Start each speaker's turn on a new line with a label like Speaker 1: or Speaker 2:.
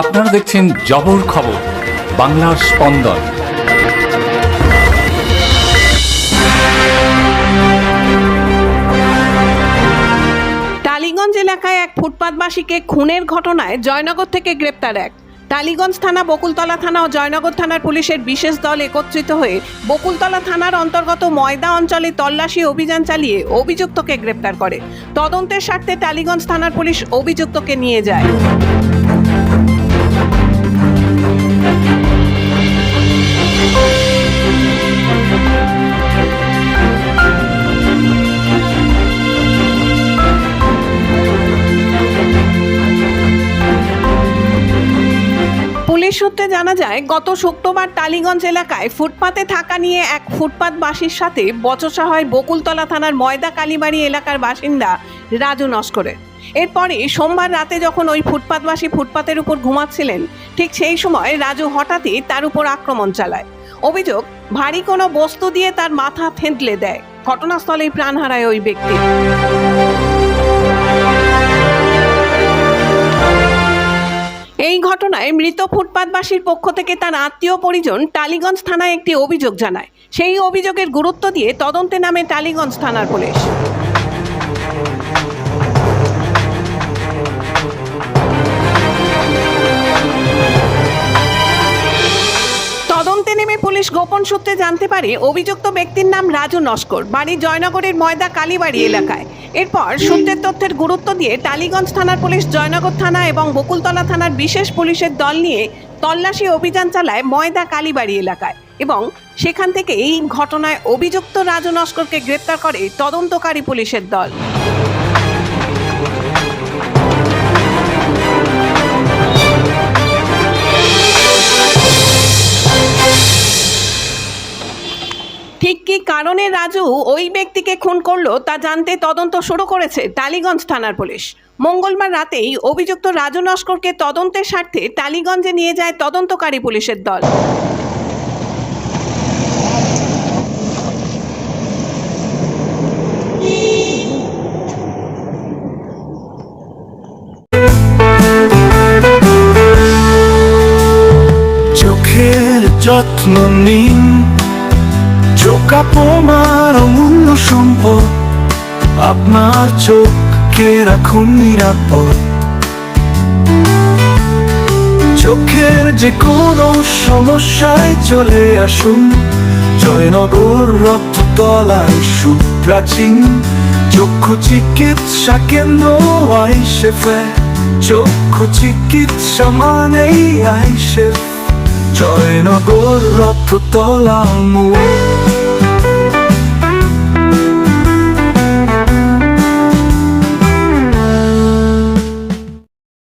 Speaker 1: আপনারা দেখছেন জবর খবর, বাংলার স্পন্দন।
Speaker 2: টালিগঞ্জ এলাকায় এক ফুটপাতবাসীকে খুনের ঘটনায় জয়নগর থেকে গ্রেপ্তার এক। টালিগঞ্জ থানা বকুলতলা থানা ও জয়নগর থানার পুলিশের বিশেষ দল একত্রিত হয়ে বকুলতলা থানার অন্তর্গত ময়দা অঞ্চলে তল্লাশি অভিযান চালিয়ে অভিযুক্তকে গ্রেপ্তার করে। তদন্তের স্বার্থে টালিগঞ্জ থানার পুলিশ অভিযুক্তকে নিয়ে যায়। পুলিশ সূত্রে জানা যায়, গত শুক্রবার টালিগঞ্জ এলাকায় ফুটপাতে থাকা নিয়ে এক ফুটপাতবাসীর সাথে বচসা হয় বকুলতলা থানার ময়দা কালীবাড়ি এলাকার বাসিন্দা রাজু নস্করের এরপরে সোমবার রাতে যখন ওই ফুটপাতবাসী ফুটপাতের উপর ঘুমাচ্ছিলেন, ঠিক সেই সময় রাজু হঠাৎই তার উপর আক্রমণ চালায়। অভিযোগ, ভারী কোনো বস্তু দিয়ে তার মাথা থেঁতলে দেয়। ঘটনাস্থলেই প্রাণ হারায় ওই ব্যক্তি। এই ঘটনায় মৃত ফুটপাতবাসীর পক্ষ থেকে তার আত্মীয় পরিজন টালিগঞ্জ থানায় একটি অভিযোগ জানায়। সেই অভিযোগের গুরুত্ব দিয়ে তদন্তে নামে টালিগঞ্জ থানার পুলিশ। পুলিশ গোপন সূত্রে জানতে পারে অভিযুক্ত ব্যক্তির নাম রাজু নস্কর। বাড়ি জয়নগরের ময়দা কালীবাড়ি এলাকায়। এরপর সূত্রের তথ্যের গুরুত্ব দিয়ে টালিগঞ্জ থানার পুলিশ জয়নগর থানা এবং বকুলতলা থানার বিশেষ পুলিশের দল নিয়ে তল্লাশি অভিযান চালায় ময়দা কালীবাড়ি এলাকায় এবং সেখান থেকে এই ঘটনায় অভিযুক্ত রাজু নস্করকে গ্রেপ্তার করে তদন্তকারী পুলিশের দল। ঠিক কি কারণে রাজু ওই ব্যক্তিকে খুন করল তা জানতে তদন্ত শুরু করেছে টালিগঞ্জ থানার পুলিশ। মঙ্গলবার রাতেই অভিযুক্ত রাজু নস্করকে তদন্তের স্বার্থে টালিগঞ্জে নিয়ে যায় তদন্তকারী পুলিশের দল।
Speaker 3: যত্ন নিন। চোখ আপনার অমূল্য সম্পদ। আপনার চোখকে রাখুন নিরাপদ। চোখের যে কোনো সমস্যায় চলে আসুন। জয়নগর রক্ততলায় সুপ্রাচীন চক্ষু চিকিৎসা কেন্দ্র আইসেফে চক্ষু চিকিৎসা মানেই আইসেফ। জয়নগর রক্ততলা মোড়।